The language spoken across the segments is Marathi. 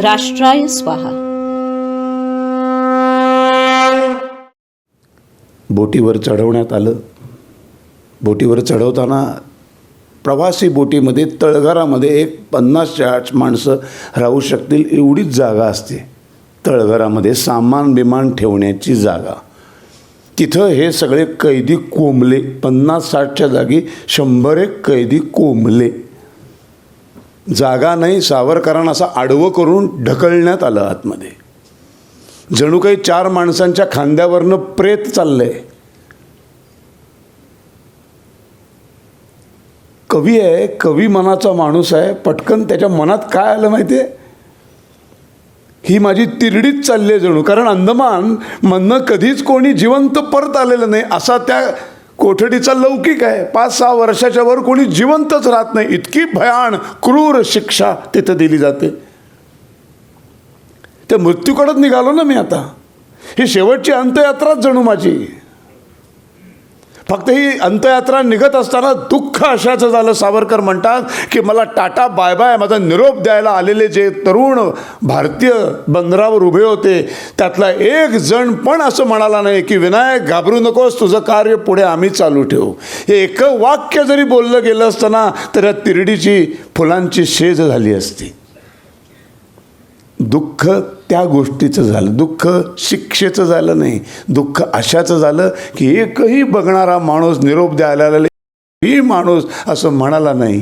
राष्ट्राय स्वाहा. बोटीवर चढवण्यात आलं. बोटीवर चढवताना प्रवासी बोटीमध्ये तळघरामध्ये एक पन्नास आठ माणसं राहू शकतील एवढीच जागा असते. तळघरामध्ये सामान बिमान ठेवण्याची जागा. तिथं हे सगळे कैदी कोंबले पन्नास साठच्या जागी शंभर एक कैदी कोंबले. जागा नाही सावरकरांना असं आडवं करून ढकलण्यात आलं आतमध्ये. जणू काही चार माणसांच्या खांद्यावरनं प्रेत चाललंय. कवी आहे कवी मनाचा माणूस आहे पटकन त्याच्या मनात काय आलं माहिती आहे ही माझी तिरडीच चालली आहे जणू कारण अंदमान मधनं कधीच कोणी जिवंत परत आलेलं नाही असा त्या कोठडीचा लौकिक आहे. पाच सहा वर्षाच्या वर कोणी जिवंतच राहत नाही. इतकी भयान क्रूर शिक्षा तिथं दिली जाते. त्या मृत्यूकडत निघालो ना मी आता. ही शेवटची अंत्ययात्राच जणू माझी. फक्त ही अंत्ययात्रा निघत असताना दुःख अशाचं झालं. सावरकर म्हणतात की मला टाटा बाय बाय माझा निरोप द्यायला आलेले जे तरुण भारतीय बंदरावर उभे होते त्यातला एक जण पण असं म्हणाला नाही की विनायक घाबरू नकोस तुझं कार्य पुढे आम्ही चालू ठेवू. हे एक वाक्य जरी बोललं गेलं असताना तर या तिरडीची फुलांची शेज झाली असती. दुःख त्या गोष्टीचं झालं. दुःख शिक्षेचं झालं नाही. दुःख अशाचं झालं की एकही बघणारा माणूस निरोप द्यायला ही माणूस असं म्हणाला नाही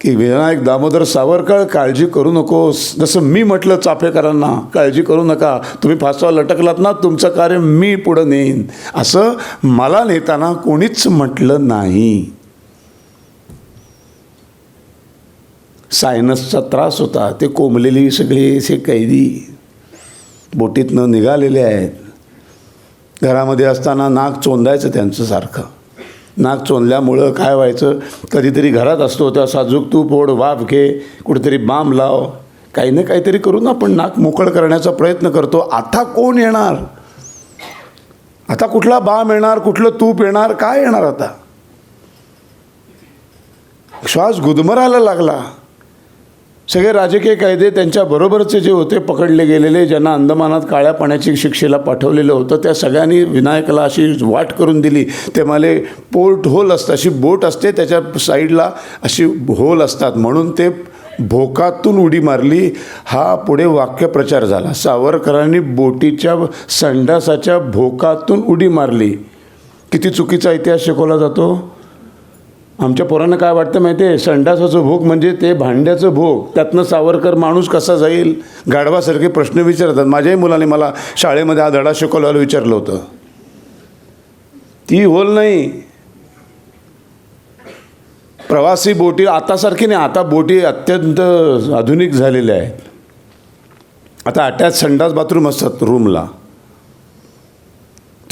की विनायक दामोदर सावरकर काळजी करू नकोस. जसं मी म्हटलं चाफेकरांना काळजी करू नका. तुम्ही फासवा लटकलात ना तुमचं कार्य मी पुढं नेईन. असं मला नेताना कोणीच म्हटलं नाही. सायनसचा त्रास होता. ते कोंबलेली सगळी असे कैदी बोटीतनं निघालेले आहेत. घरामध्ये असताना नाक चोंदायचं त्यांचं सारखं. नाक चोंदल्यामुळं काय व्हायचं? कधीतरी घरात असतो त्या साजूक तू पोड वाफ घे कुठेतरी बाम लाव. काही ना काहीतरी करून आपण नाक मोकळ करण्याचा प्रयत्न करतो. आता कोण येणार? आता कुठला बाम येणार कुठलं तूप येणार काय येणार आता? श्वास गुदमरायला लागला. सगळे राजकीय कायदे त्यांच्याबरोबरचे जे होते पकडले गेलेले ज्यांना अंदमानात काळ्या पाण्याची शिक्षेला पाठवलेलं होतं त्या सगळ्यांनी विनायकाला अशी वाट करून दिली. ते मला पोर्ट होल असतं अशी बोट असते त्याच्या साईडला अशी होल असतात. म्हणून ते भोकातून उडी मारली. हा पुढे वाक्यप्रचार झाला. सावरकरांनी बोटीच्या संडासाच्या भोकातून उडी मारली. किती चुकीचा इतिहास शिकवला जातो? आमच्या पोरांना काय वाटतं माहिती आहे संडासाचं भोग म्हणजे ते भांड्याचं भोग त्यातनं सावरकर माणूस कसा जाईल? गाढवासारखे प्रश्न विचारतात. माझ्याही मुलाने मला शाळेमध्ये हा धडा शिकवल्याला विचारलं होतं. ती होल नाही. प्रवासी बोटी आतासारखी नाही. आता बोटी अत्यंत आधुनिक झालेल्या आहेत. आता अटॅच संडास बाथरूम असतात रूमला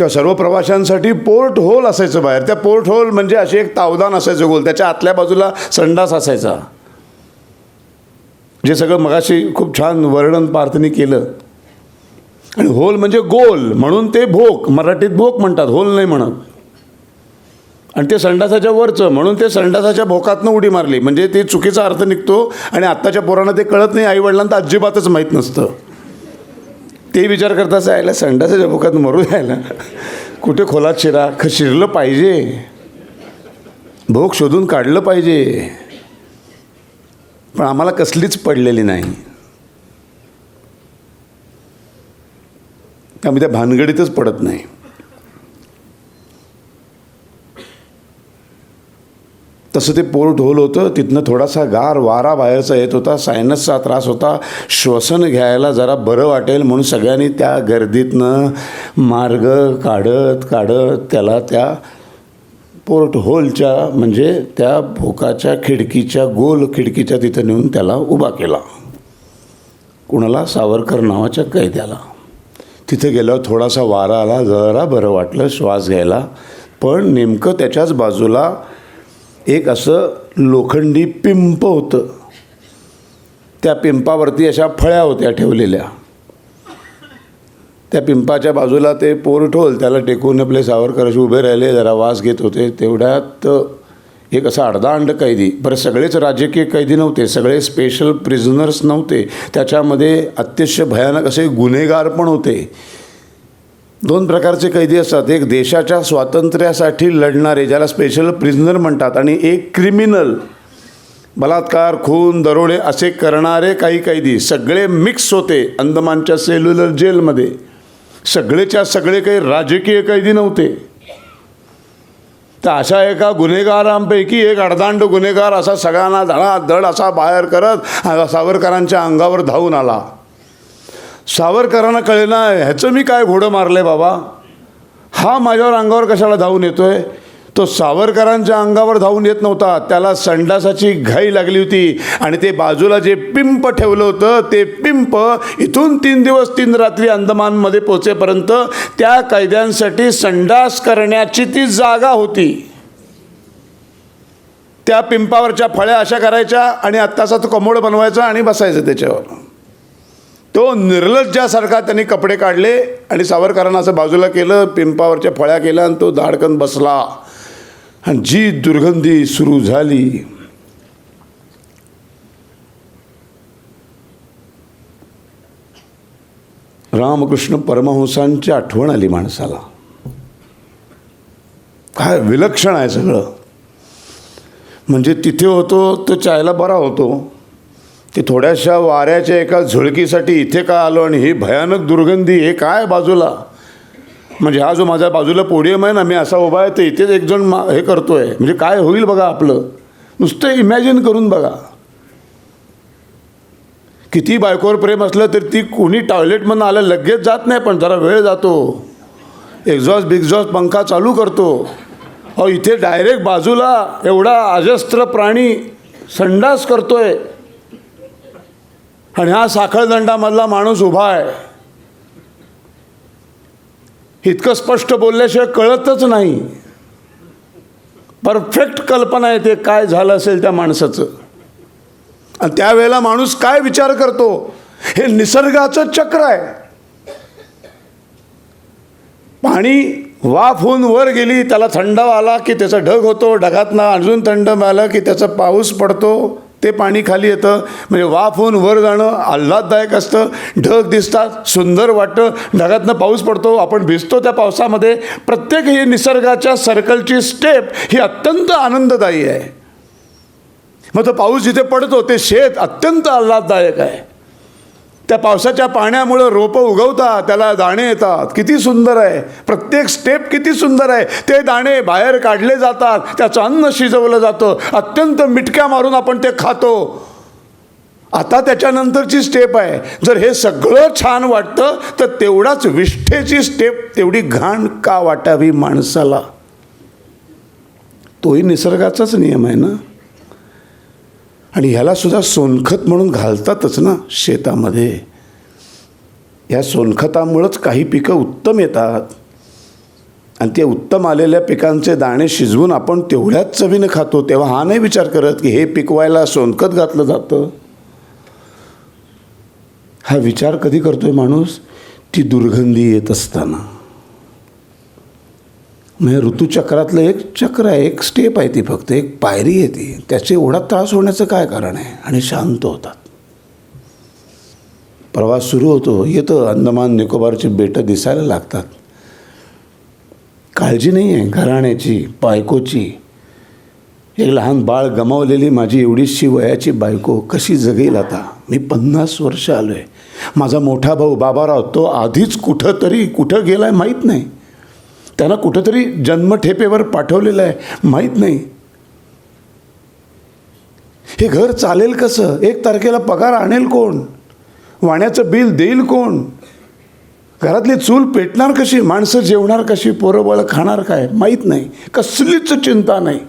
त्या सर्व प्रवाशांसाठी पोर्ट होल असायचं बाहेर. त्या पोर्ट होल म्हणजे अशी एक तावदान असायचं गोल. त्याच्या आतल्या बाजूला संडास असायचा. जे सगळं मगाशी खूप छान वर्णन पार्थनी केलं. आणि होल म्हणजे गोल. म्हणून ते भोक. मराठीत भोक म्हणतात. होल नाही म्हणत. आणि ते संडासाच्या वरचं. म्हणून ते संडासाच्या भोकातनं उडी मारली. म्हणजे ते चुकीचा अर्थ निघतो आणि आत्ताच्या पोरांना ते कळत नाही. आईवडिलांना तर अजिबातच माहीत नसतं. ते विचार करता असं यायला संडासाच्या भोकात मरू द्यायला कुठे खोलात शिरा? ख शिरलं पाहिजे. भोग शोधून काढलं पाहिजे. पण आम्हाला कसलीच पडलेली नाही. आम्ही त्या भानगडीतच पडत नाही. तसं ते पोर्ट होल होतं तिथनं थोडासा गार वारा बाहेरचा येत होता सायनसचा त्रास होता. श्वसन घ्यायला जरा बरं वाटेल म्हणून सगळ्यांनी त्या गर्दीतनं मार्ग काढत काढत त्याला त्या पोर्ट होलच्या म्हणजे त्या भोकाच्या खिडकीच्या गोल खिडकीच्या तिथं नेऊन त्याला उभा केला. कुणाला? सावरकर नावाच्या कैद्याला. तिथे गेल्यावर थोडासा वारा आला जरा बरं वाटलं श्वास घ्यायला. पण नेमकं त्याच्याच बाजूला एक असं लोखंडी पिंप होतं. त्या पिंपावरती अशा फळ्या होत्या ठेवलेल्या. त्या पिंपाच्या बाजूला ते पोर होल त्याला टेकून आपले सावरकर असे उभे राहिले जरा वास घेत होते. तेवढ्यात एक असा अर्धांड कैदी बरं सगळेच राजकीय कैदी नव्हते सगळे स्पेशल प्रिझनर्स नव्हते. त्याच्यामध्ये अतिशय भयानक असे गुन्हेगार पण होते. दोन प्रकारचे कैदी असतात. एक देशाच्या स्वातंत्र्यासाठी लढणारे ज्याला स्पेशल प्रिझनर म्हणतात आणि एक क्रिमिनल बलात्कार खून दरोडे असे करणारे काही कैदी. सगळे मिक्स होते अंदमानच्या सेल्युलर जेलमध्ये सगळेच्या सगळे काही राजकीय कैदी नव्हते. तर अशा एका गुन्हेगारांपैकी एक अडदांड गुन्हेगार असा सगळ्यांना धडाधड असा बाहेर करत सावरकरांच्या अंगावर धावून आला. सावरकरांना कळेना ह्याचं मी काय घोडं मारलं बाबा? हा माझ्यावर अंगावर कशाला धावून येतो आहे तो सावरकरांच्या अंगावर धावून येत नव्हता. त्याला संडासाची घाई लागली होती आणि ते बाजूला जे पिंप ठेवलं होतं ते पिंप इथून तीन दिवस तीन रात्री अंदमानमध्ये पोचेपर्यंत त्या कैद्यांसाठी संडास करण्याची ती जागा होती. त्या पिंपावरच्या फळ्या अशा करायच्या आणि आत्ताचा तो कमोड बनवायचा आणि बसायचं त्याच्यावर. तो निर्लज्जासारखा त्यांनी कपडे काढले आणि सावरकरांना असं बाजूला केलं पिंपावरच्या फळ्या केल्या आणि तो धाडकन बसला. आणि जी दुर्गंधी सुरू झाली रामकृष्ण परमहंसांची आठवण आली माणसाला. काय विलक्षण आहे सगळं. म्हणजे तिथे होतो तो चायला बरा होतो. ते थोड्याशा वाऱ्याच्या एका झुळकीसाठी इथे का आलो आणि ही भयानक दुर्गंधी हे काय बाजूला? म्हणजे हा जो माझ्या बाजूला पोडियम आहे ना मी असा उभा आहे तर इथेच एक जण मा हे करतो आहे म्हणजे काय होईल बघा आपलं? नुसतं इमॅजिन करून बघा. किती बायकोवर प्रेम असलं तर ती कोणी टॉयलेटमधून आलं लगेच जात नाही पण जरा वेळ जातो. एक्झॉस्ट बिग्झॉस्ट पंखा चालू करतो. अहो इथे डायरेक्ट बाजूला एवढा अजस्त्र प्राणी संडास करतोय. आणि हा साखळदंडामधला माणूस उभा आहे. इतकं स्पष्ट बोलल्याशिवाय कळतच नाही. परफेक्ट कल्पना आहे ते काय झालं असेल त्या माणसाचं. आणि त्यावेळेला माणूस काय विचार करतो? हे निसर्गाचं चक्र आहे. पाणी वाफ होऊन वर गेली त्याला थंडावा आला की त्याचा ढग होतो ढगातनं अजून थंड आलं की त्याचा पाऊस पडतो. ते पाणी खाली येतं. म्हणजे वाफ होऊन वर जाणं आल्हाददायक असतं. ढग दिसतात सुंदर वाटतं. ढगातनं पाऊस पडतो आपण भिजतो त्या पावसामध्ये. प्रत्येक ही निसर्गाच्या सर्कलची स्टेप ही अत्यंत आनंददायी आहे. मग तो पाऊस जिथे पडतो ते शेत अत्यंत आल्हाददायक आहे. त्या पावसाच्या पाण्यामुळं रोपं उगवतात त्याला दाणे येतात. किती सुंदर आहे. प्रत्येक स्टेप किती सुंदर आहे. ते दाणे बाहेर काढले जातात त्याचं अन्न शिजवलं जातं अत्यंत मिटक्या मारून आपण ते खातो. आता त्याच्यानंतरची स्टेप आहे. जर हे सगळं छान वाटतं तर तेवढाच विष्ठेची स्टेप तेवढी घाण का वाटावी माणसाला? तोही निसर्गाचाच नियम आहे ना? आणि ह्यालासुद्धा सोनखत म्हणून घालतातच ना शेतामध्ये. या सोनखतामुळंच काही पिकं उत्तम येतात. आणि ते उत्तम आलेल्या पिकांचे दाणे शिजवून आपण तेवढ्याच चवीनं खातो तेव्हा हा नाही विचार करत की हे पिकवायला सोनखत घातलं जातं. हा विचार कधी करतोय माणूस? ती दुर्गंधी येत असताना. म्हणजे ऋतुचक्रातलं एक चक्र आहे एक स्टेप आहे ती फक्त एक पायरी आहे ती. त्याचे एवढा त्रास होण्याचं काय कारण आहे? आणि शांत होतात. प्रवास सुरू होतो येतं अंदमान निकोबारची बेटं दिसायला लागतात. काळजी नाही आहे घराण्याची बायकोची. एक लहान बाळ गमावलेली माझी एवढीशी वयाची बायको कशी जगेल आता? मी पन्नास वर्ष आलो आहे माझा मोठा भाऊ बाबाराव तो आधीच कुठं तरी कुठं गेला आहे माहीत नाही. त्यांना कुठंतरी जन्मठेपेवर पाठवलेलं आहे. माहीत नाही. हे घर चालेल कसं? एक तारखेला पगार आणेल कोण? वाण्याचं बिल देईल कोण? घरातली चूल पेटणार कशी? माणसं जेवणार कशी? पोरंबळं खाणार काय? माहीत नाही. कसलीच चिंता नाही.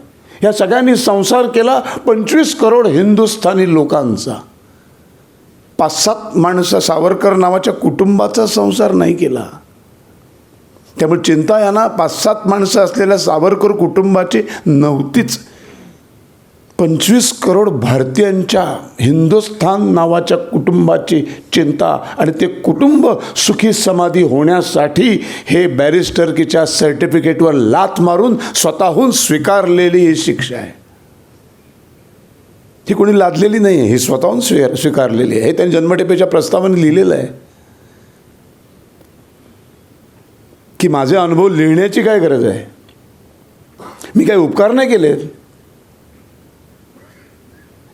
ह्या सगळ्यांनी संसार केला पंचवीस करोड हिंदुस्थानी लोकांचा. पाच सात माणसं सावरकर नावाच्या कुटुंबाचा संसार नाही केला. त्यामुळे चिंता यांना पाच सात माणसं असलेल्या सावरकर कुटुंबाची नव्हतीच. पंचवीस करोड भारतीयांच्या हिंदुस्थान नावाच्या कुटुंबाची चिंता आणि ते कुटुंब सुखी समाधी होण्यासाठी हे बॅरिस्टरकीच्या सर्टिफिकेटवर लाथ मारून स्वतःहून स्वीकारलेली ही शिक्षा आहे. ही कोणी लादलेली नाही आहे ही स्वतःहून स्वी स्वीकारलेली आहे. हे त्यांनी जन्मटेपेच्या प्रस्तावाने लिहिलेलं आहे. की माझे अनुभव लिहिण्याची काय गरज आहे? मी काही उपकार नाही केलेत.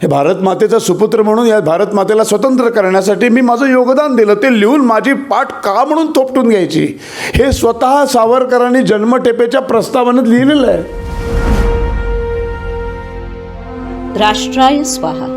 हे भारत मातेचा सुपुत्र म्हणून या भारत मातेला स्वतंत्र करण्यासाठी मी माझं योगदान दिलं. ते लिहून माझी पाठ का म्हणून थोपटून घ्यायची? हे स्वतः सावरकरांनी जन्मटेपेच्या प्रस्तावनेत लिहिलेलं आहे. राष्ट्राय स्वाहा.